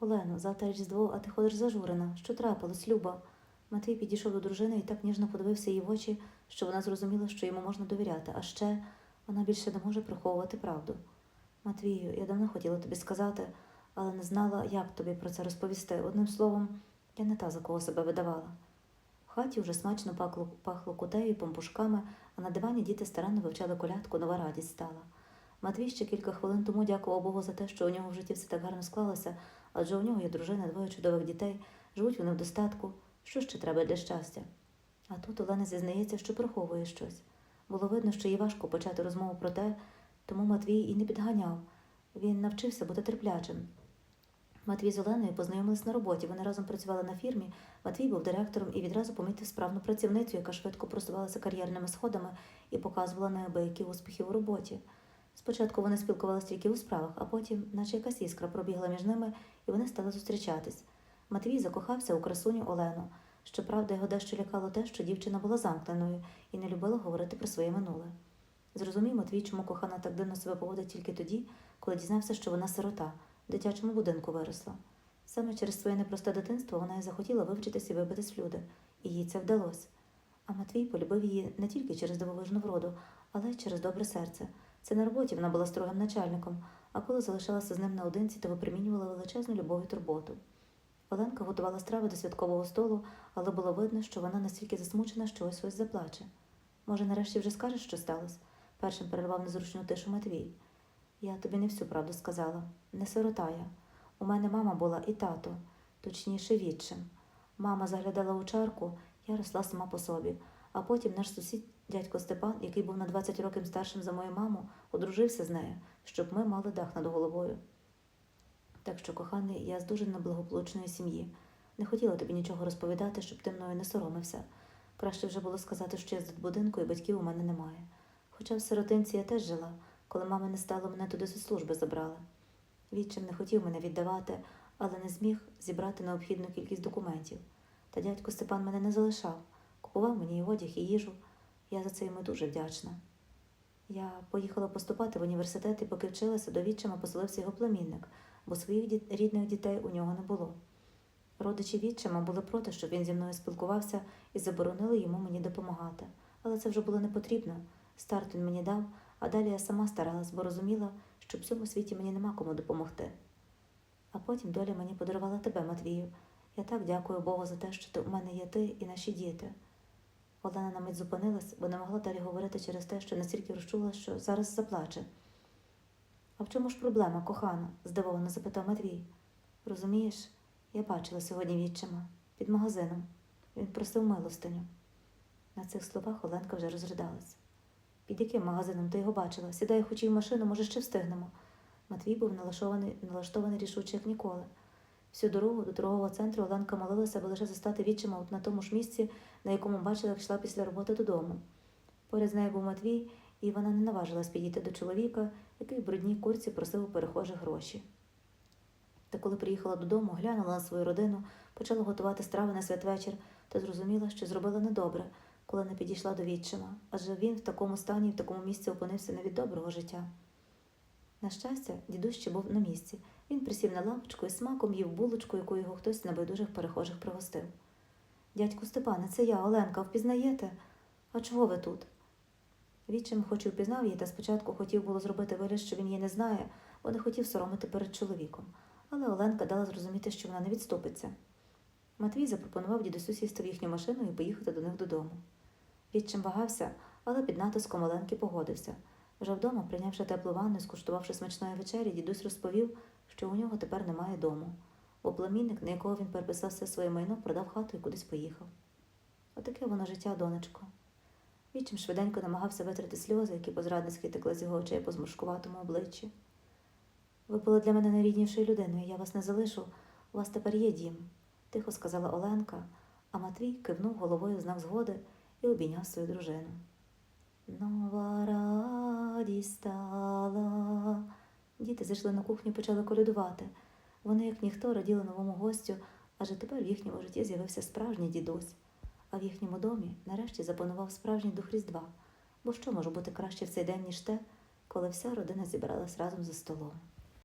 Олено, завтра різдво, а ти ходиш зажурена. Що трапилось, Люба? Матвій підійшов до дружини і так ніжно подивився їй в очі, що вона зрозуміла, що йому можна довіряти, а ще вона більше не може приховувати правду. Матвію, я давно хотіла тобі сказати, але не знала, як тобі про це розповісти. Одним словом, я не та, за кого себе видавала. В хаті вже смачно пахло, пахло кутею і пампушками, а на дивані діти старанно вивчали колядку, нова радість стала. Матвій ще кілька хвилин тому дякував Богу за те, що у нього в житті все так гарно склалося, адже у нього є дружина, двоє чудових дітей, живуть вони в достатку. Що ще треба для щастя? А тут Олена зізнається, що приховує щось. Було видно, що їй важко почати розмову про те, тому Матвій і не підганяв. Він навчився бути терплячим. Матвій з Оленою познайомились на роботі. Вони разом працювали на фірмі. Матвій був директором і відразу помітив справну працівницю, яка швидко просувалася кар'єрними сходами і показувала неабиякі успіхи у роботі. Спочатку вони спілкувалися тільки у справах, а потім, наче якась іскра, пробігла між ними, і вони стали зустрічатись. Матвій закохався у красуню Олену. Щоправда, його дещо лякало те, що дівчина була замкненою і не любила говорити про своє минуле. Зрозумів Матвій, чому кохана так дивно себе поводить тільки тоді, коли дізнався, що вона сирота, в дитячому будинку виросла. Саме через своє непросте дитинство вона й захотіла вивчитись і вибитись в люди, і їй це вдалося. А Матвій полюбив її не тільки через дивовижну вроду, але й через добре серце. Це на роботі вона була строгим начальником, а коли залишалася з ним наодинці, то випромінювала величезну любов і турботу. Оленка готувала страви до святкового столу, але було видно, що вона настільки засмучена, що ось ось заплаче. Може, нарешті вже скажеш, що сталося? Першим перервав незручну тишу Матвій. Я тобі не всю правду сказала. Не сирота я. У мене мама була і тато, точніше відчим. Мама заглядала у чарку, я росла сама по собі. А потім наш сусід, дядько Степан, який був на 20 років старшим за мою маму, одружився з нею, щоб ми мали дах над головою. Так що, коханий, я з дуже неблагополучної сім'ї. Не хотіла тобі нічого розповідати, щоб ти мною не соромився. Краще вже було сказати, що я з будинку і батьків у мене немає. Хоча в сиротинці я теж жила, коли мами не стало, мене туди зі служби забрали. Відчим не хотів мене віддавати, але не зміг зібрати необхідну кількість документів. Та дядько Степан мене не залишав, купував мені і одяг, і їжу. Я за це йому дуже вдячна. Я поїхала поступати в університет і поки вчилася, до відчима поселився його племінник, бо своїх діт- рідних дітей у нього не було. Родичі відчима були проти, щоб він зі мною спілкувався і заборонили йому мені допомагати. Але це вже було не потрібно. Старт він мені дав, а далі я сама старалась, бо розуміла, що в цьому світі мені нема кому допомогти. А потім доля мені подарувала тебе, Матвію. Я так дякую Богу за те, що ти у мене є ти і наші діти. Олена на мить зупинилась, бо не могла далі говорити через те, що настільки розчула, що зараз заплаче. А в чому ж проблема, кохана? здивовано запитав Матвій. Розумієш, я бачила сьогодні відчима під магазином. Він просив милостиню. На цих словах Оленка вже розридалась. Під яким магазином ти його бачила? Сідай хоч і в машину, може, ще встигнемо. Матвій був налаштований, рішуче, як ніколи. Всю дорогу до торгового центру Оленка молилася, аби лише застати відчима на тому ж місці, на якому бачила, як йшла після роботи додому. Поряд з нею був Матвій, і вона не наважилась підійти до чоловіка, який в брудній курці просив у перехожих гроші. Та коли приїхала додому, глянула на свою родину, почала готувати страви на святвечір та зрозуміла, що зробила недобре, коли не підійшла до відчима, адже він в такому стані і в такому місці опинився не від доброго життя. На щастя, дідусь ще був на місці. Він присів на лавочку і смаком їв булочку, яку його хтось з небайдужих перехожих пригостив. Дядьку Степане, це я, Оленка, впізнаєте? А чого ви тут? Відчим хоч і впізнав її, та спочатку хотів було зробити вигляд, що він її не знає, бо не хотів соромити перед чоловіком. Але Оленка дала зрозуміти, що вона не відступиться. Матвій запропонував дідусю сісти в їхню машину і поїхати до них додому. Відчим вагався, але під натиском Оленки погодився. Вже вдома, прийнявши теплу ванну скуштувавши смачної вечері, дідусь розповів, що у нього тепер немає дому, бо племінник, на якого він переписав все своє майно, продав хату і кудись поїхав. Отаке воно життя, донечко. Відчим швиденько намагався витрати сльози, які позрадницьки текли з його очей по зморшкуватому обличчі. Ви були для мене найріднішою людиною, я вас не залишу, у вас тепер є дім, тихо сказала Оленка, а Матвій кивнув головою знак згоди і обійняв свою дружину. Нова стала. Діти зайшли на кухню і почали колядувати. Вони, як ніхто, раділи новому гостю, адже тепер в їхньому житті з'явився справжній дідусь, а в їхньому домі нарешті запанував справжній дух Різдва. Бо що може бути краще в цей день, ніж те, коли вся родина зібралась разом за столом?